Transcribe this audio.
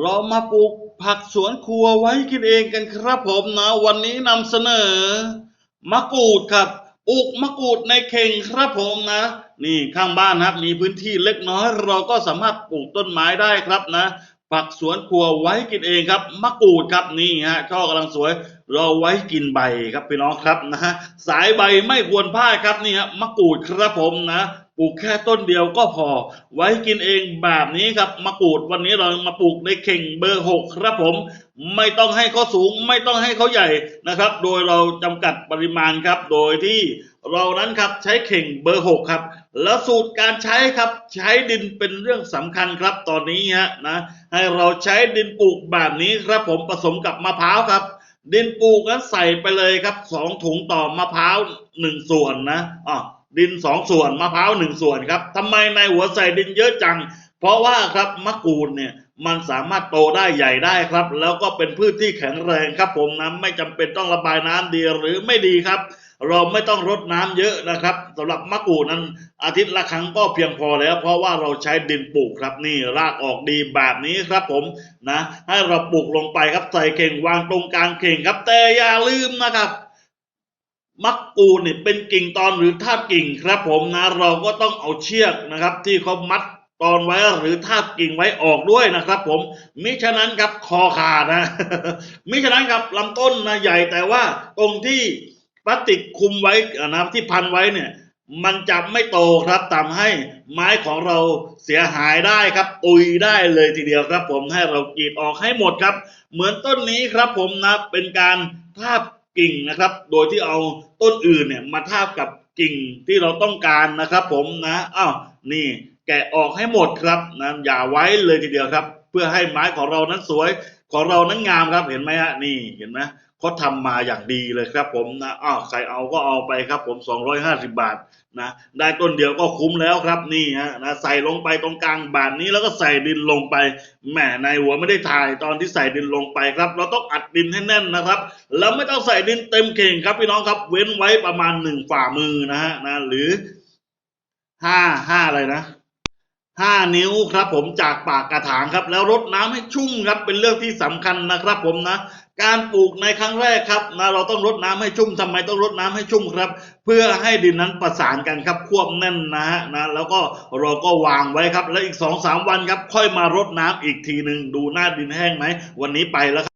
เรามาปลูกผักสวนครัวไว้กินเองกันครับผมนะ วันนี้นำเสนอ มะกรูดครับปลูกมะกรูดในเข่งครับผมนะ นี่ข้างบ้านครับ มีพื้นที่เล็กน้อย เราก็สามารถปลูกต้นไม้ได้ครับนะผักสวนครัวไว้กินเองครับ มะกรูดครับนี่ฮะช่อกำลังสวย เราไว้กินใบครับพี่น้องครับนะฮะสายใบไม่ควรพลาดครับนี่ฮะมะกรูดครับผมนะ ปลูกแค่ต้นเดียวก็พอ ไว้กินเองแบบนี้ครับมะกรูดวันนี้เรามาปลูกในเข่งเบอร์หกครับผม ไม่ต้องให้เขาสูง ไม่ต้องให้เขาใหญ่นะครับ โดยเราจำกัดปริมาณครับ โดยที่เรานั้นครับใช้เข่งเบอร์หกครับ แล้วสูตรการใช้ครับใช้ดินเป็นเรื่องสำคัญครับตอนนี้ฮะนะให้เราใช้ดินปลูกแบบนี้ครับผมผสมกับมะพร้าวครับดินปลูกนั้นใส่ไปเลยครับสองถุงต่อมะพร้าวหนึ่งส่วนนะอ๋อ ดินสองส่วนมะพร้าวหนึ่งส่วนครับทำไมในหัวใส่ดินเยอะจัง เพราะว่าครับมะกรูดเนี่ยมันสามารถโตได้ใหญ่ได้ครับ แล้วก็เป็นพืชที่แข็งแรงครับ ผมนะไม่จำเป็นต้องระบายน้ำดีหรือไม่ดีครับ เราไม่ต้องรดน้ำเยอะนะครับสำหรับมะกรูดนั้นอาทิตย์ละครั้งก็เพียงพอแล้ว เพราะว่าเราใช้ดินปลูกครับนี่รากออกดีแบบนี้ครับ ผมนะ ให้เราปลูกลงไปครับใส่เข่งวางตรงกลางเข่งครับ แต่อย่าลืมนะครับ มักกูเนี่ยเป็นกิ่งตอนหรือท่ากิ่งครับผมนะ เราก็ต้องเอาเชือกนะครับ ที่เขามัดตอนไว้หรือท่ากิ่งไว้ออกด้วยนะครับผมมิฉะนั้นครับคอขาดนะมิฉะนั้นครับลำต้นนะใหญ่แต่ว่าตรงที่พลาสติกคุมไว้นะที่พันไว้เนี่ยมันจะไม่โตครับทำให้ไม้ของเราเสียหายได้ครับตุยได้เลยทีเดียวครับ ผมให้เรากรีดออกให้หมดครับ เหมือนต้นนี้ครับผมนะเป็นการทาบ กิ่งนะครับ โดยที่เอาต้นอื่นเนี่ยมาทาบกับกิ่งที่เราต้องการนะครับ ผมนะอ้าวนี่แกะออกให้หมดครับนะอย่าไว้เลยทีเดียวครับ เพื่อให้ไม้ของเรานั้นสวย ของเรานั้นงามครับเห็นไหมฮะนี่เห็นไหมเขาทำมาอย่างดีเลยครับผมนะอ้าวใครเอาก็เอาไปครับ ผม 250 บาทนะได้ต้นเดียวก็คุ้มแล้วครับนี่ฮะนะใส่ลงไปตรงกลางบานนี้แล้วก็ใส่ดินลงไปแหมในหัวไม่ได้ถ่ายตอนที่ใส่ดินลงไปครับ เราต้องอัดดินให้แน่นนะครับ แล้วไม่ต้องใส่ดินเต็มเข่งครับพี่น้องครับเว้นไว้ประมาณหนึ่งฝ่ามือนะฮะนะหรือห้าห้าอะไรนะ ห้านิ้วครับผมจากปากกระถางครับ แล้วรดน้ำให้ชุ่มครับเป็นเรื่องที่สำคัญนะครับผมนะ การปลูกในครั้งแรกครับนะเราต้องรดน้ำให้ชุ่มทำไมต้องรดน้ำให้ชุ่มครับ เพื่อให้ดินนั้นประสานกันครับควบแน่นนะฮะนะแล้วก็เราก็วางไว้ครับ แล้วอีกสองสามวันครับ ค่อยมารดน้ำอีกทีหนึ่งดูหน้าดินแห้งไหมวันนี้ไปแล้วครับ